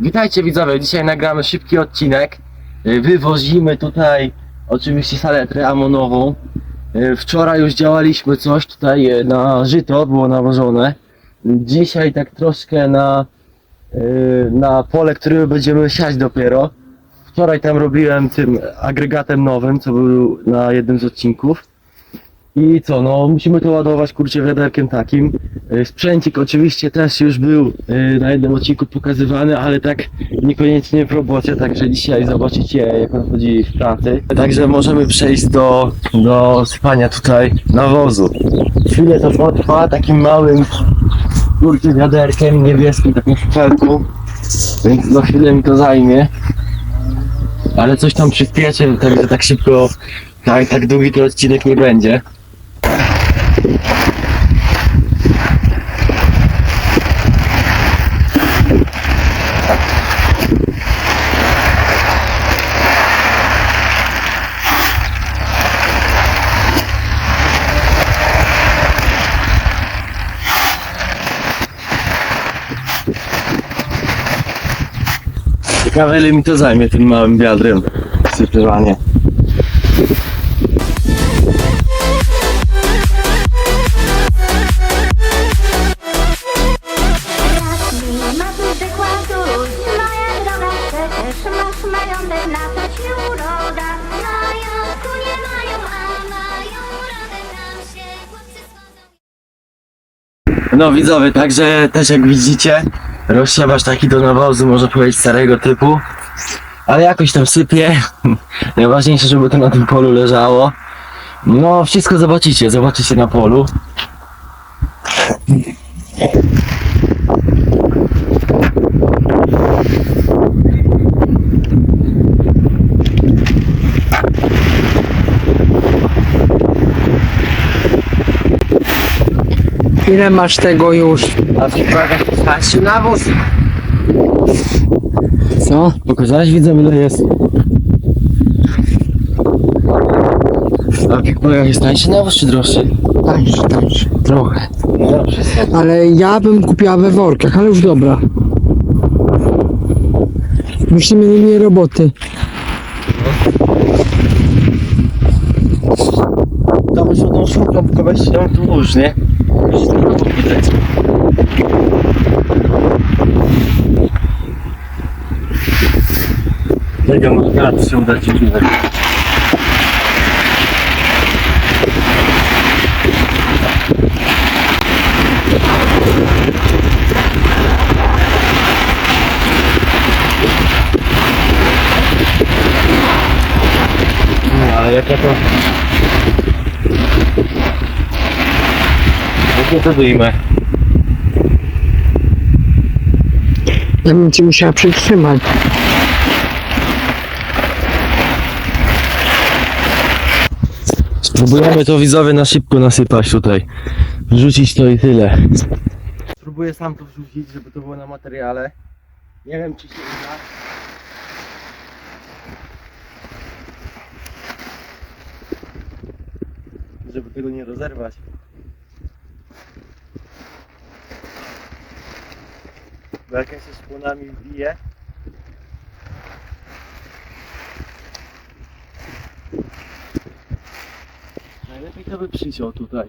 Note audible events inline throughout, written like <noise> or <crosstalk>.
Witajcie widzowie, dzisiaj nagramy szybki odcinek. Y, Wywozimy tutaj oczywiście saletrę amonową. Y, Wczoraj już działaliśmy coś tutaj y, na żyto, było nawożone. Dzisiaj tak troszkę na, na pole, które będziemy siać dopiero. Wczoraj tam robiłem tym agregatem nowym, co był na jednym z odcinków. I co, no musimy to ładować kurczę wiaderkiem takim. Y, Sprzęcik oczywiście też już był y, na jednym odcinku pokazywany, ale tak niekoniecznie w robocie, także dzisiaj zobaczycie jak on chodzi w pracy. Także możemy przejść do, do sypania tutaj nawozu. Chwilę to potrwa takim małym kurczę wiaderkiem niebieskim, taką szpelką, więc za chwilę mi to zajmie. Ale coś tam przyspieszy, także tak szybko, tak, tak długi ten odcinek nie będzie. Ciekawe ile mi to zajmie tym małym wiadrem sypywanie. No widzowie, także też jak widzicie, rozsiewasz taki do nawozu, można powiedzieć starego typu, ale jakoś tam sypie. <laughs> Najważniejsze, żeby to na tym polu leżało. No wszystko zobaczycie, zobaczycie na polu. Ile masz tego już? A w przykładach tańszy nawóz. Co? Pokazałeś widzom ile jest. A przykładach jest tańszy nawóz czy droższy? Tańszy, tańszy. Trochę. Dobrze. Ale ja bym kupiła we workach, ale już dobra. Musimy mieli mniej roboty. To byś tą szurką tylko weź ją tu łóż, nie? Tego może teraz się uda ci dziurę. No, ale jaka to wyjmę? Ja bym ci musiała przytrzymać. Spróbujemy to widzowie na szybko nasypać tutaj. Wrzucić to i tyle. Spróbuję sam to wrzucić, żeby to było na materiale. Nie wiem czy się uda. Żeby tego nie rozerwać. Bo jak ja się szponami wbije, Najlepiej to by przyciął tutaj.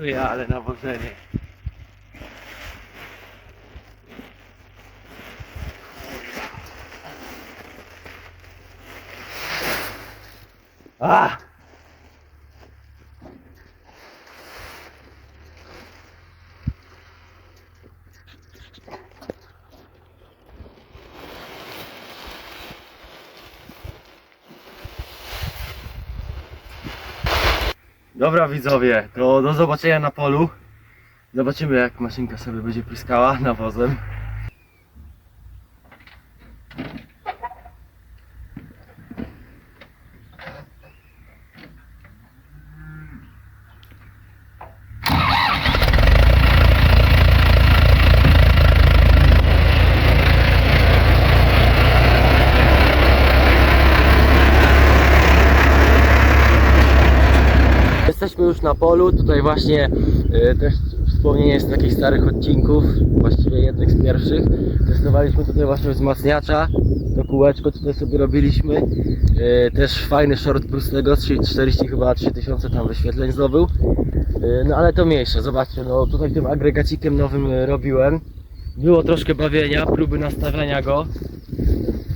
Ja, ale nawożenie. A! Dobra widzowie, to do zobaczenia na polu. Zobaczymy jak maszynka sobie będzie pryskała nawozem. Jesteśmy już na polu, tutaj właśnie e, też wspomnienie z takich starych odcinków, właściwie jednych z pierwszych. Testowaliśmy tutaj właśnie wzmacniacza, to kółeczko tutaj sobie robiliśmy. E, Też fajny short był z tego, 3 40 chyba 3000 tam wyświetleń zdobył. E, No ale to mniejsze, zobaczcie, no tutaj tym agregacikiem nowym e, robiłem. Było troszkę bawienia, próby nastawiania go.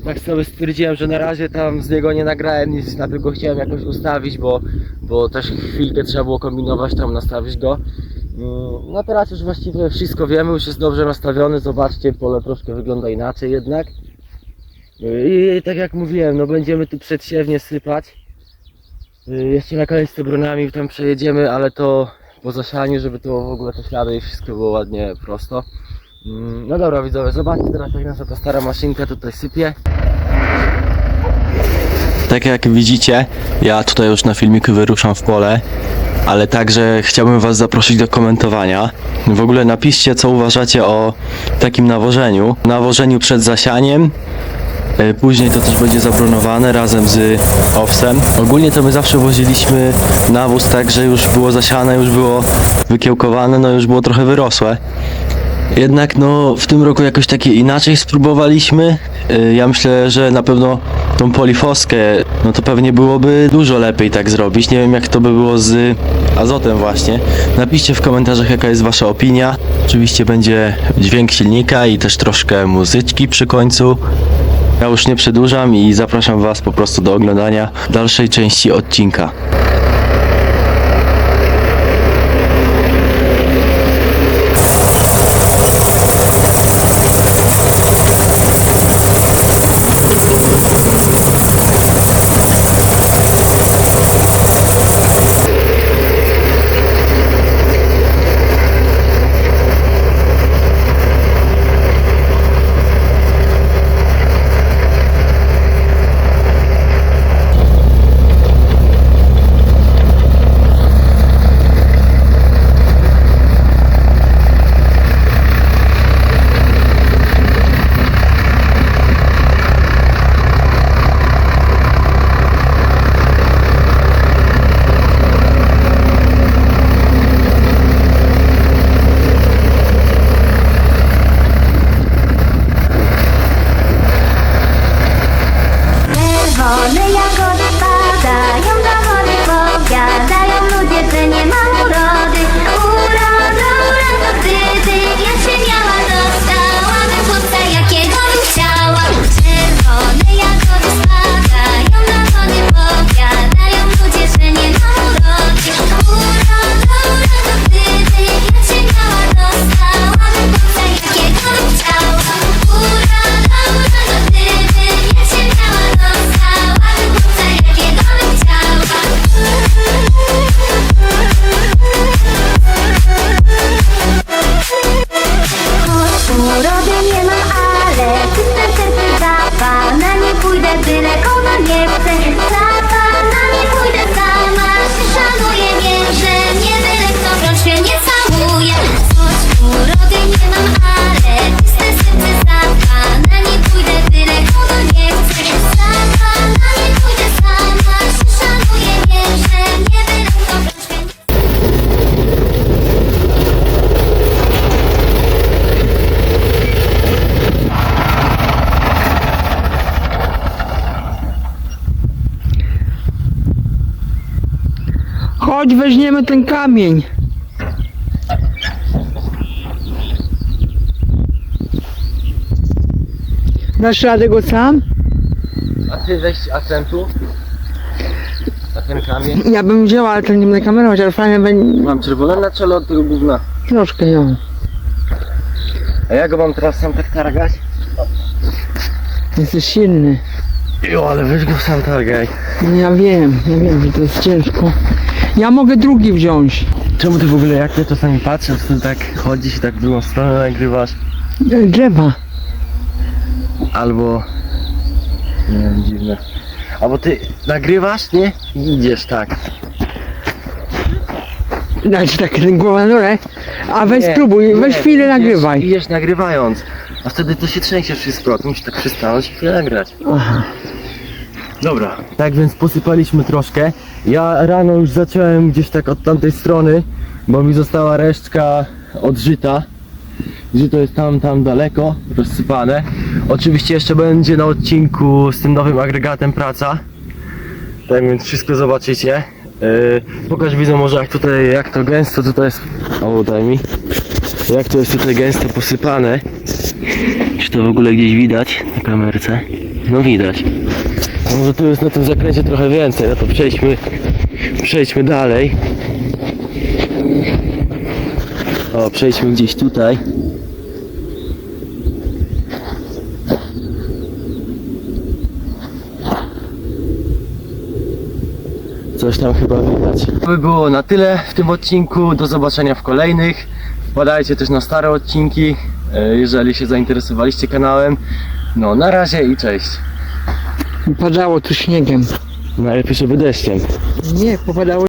Tak sobie stwierdziłem, że na razie tam z niego nie nagrałem nic, najpierw go chciałem jakoś ustawić, bo, bo też chwilkę trzeba było kombinować, tam nastawić go. Mm, No teraz już właściwie wszystko wiemy, już jest dobrze nastawiony, zobaczcie, pole troszkę wygląda inaczej jednak. I tak jak mówiłem, no będziemy tu przedsiewnie sypać. Y, Jeszcze na koniec z bronami tam przejedziemy, ale to po zasianiu, żeby to w ogóle te ślady i wszystko było ładnie prosto. Mm, No dobra widzowie, zobaczcie teraz jak nasza ta stara maszynka tutaj sypie. Tak jak widzicie, ja tutaj już na filmiku wyruszam w pole, ale także chciałbym Was zaprosić do komentowania. W ogóle napiszcie co uważacie o takim nawożeniu. Nawożeniu przed zasianiem, E, Później to też będzie zabronowane razem z owsem. Ogólnie to my zawsze woziliśmy nawóz tak, że już było zasiane, już było wykiełkowane, no już było trochę wyrosłe. Jednak no w tym roku jakoś takie inaczej spróbowaliśmy. E, Ja myślę, że na pewno tą polifoskę, no to pewnie byłoby dużo lepiej tak zrobić. Nie wiem jak to by było z azotem właśnie. Napiszcie w komentarzach jaka jest wasza opinia. Oczywiście będzie dźwięk silnika i też troszkę muzyczki przy końcu. Ja już nie przedłużam i zapraszam Was po prostu do oglądania dalszej części odcinka. Chodź, weźmiemy ten kamień. Dasz radę go sam? A Ty weź akcentu. Na ten kamień. Ja bym wzięła, ale to nie będę kamerować, ale fajne będzie. Mam czerwone na czele od tego gówna. Troszkę ją. A ja go mam teraz sam tak targać? Jesteś silny. Jo, ale weź go sam targaj. No ja wiem, ja wiem, że to jest ciężko. Ja mogę drugi wziąć. Czemu ty w ogóle jak ja czasami patrzę, ty tak chodzisz i tak w drugą stronę nagrywasz? E, Drzewa. Albo... Nie wiem, dziwne. Albo ty nagrywasz, nie? I idziesz tak. Dajcie tak na dole. A weź Nie, spróbuj, weź nie, chwilę idziesz- nagrywaj. Idziesz nagrywając. A wtedy to się trzęsie wszystko, a ty musisz tak przystanąć i chwilę. Aha. Dobra, tak więc posypaliśmy troszkę. Ja rano już zacząłem gdzieś tak od tamtej strony, bo mi została resztka od żyta. Żyto jest tam, tam daleko, rozsypane. Oczywiście jeszcze będzie na odcinku z tym nowym agregatem praca. Tak więc wszystko zobaczycie. Yy, pokaż widzę może jak tutaj, jak to gęsto tutaj jest. O, daj mi. Jak to jest tutaj gęsto posypane. Czy to w ogóle gdzieś widać na kamerce? No widać. No Może tu jest na tym zakręcie trochę więcej, no to przejdźmy, przejdźmy dalej. O, przejdźmy gdzieś tutaj. Coś tam chyba widać. To by było na tyle w tym odcinku. Do zobaczenia w kolejnych. Wpadajcie też na stare odcinki, jeżeli się zainteresowaliście kanałem. No, na razie i cześć. Padało tu śniegiem. Najlepiej, żeby deszczem. Nie, popadało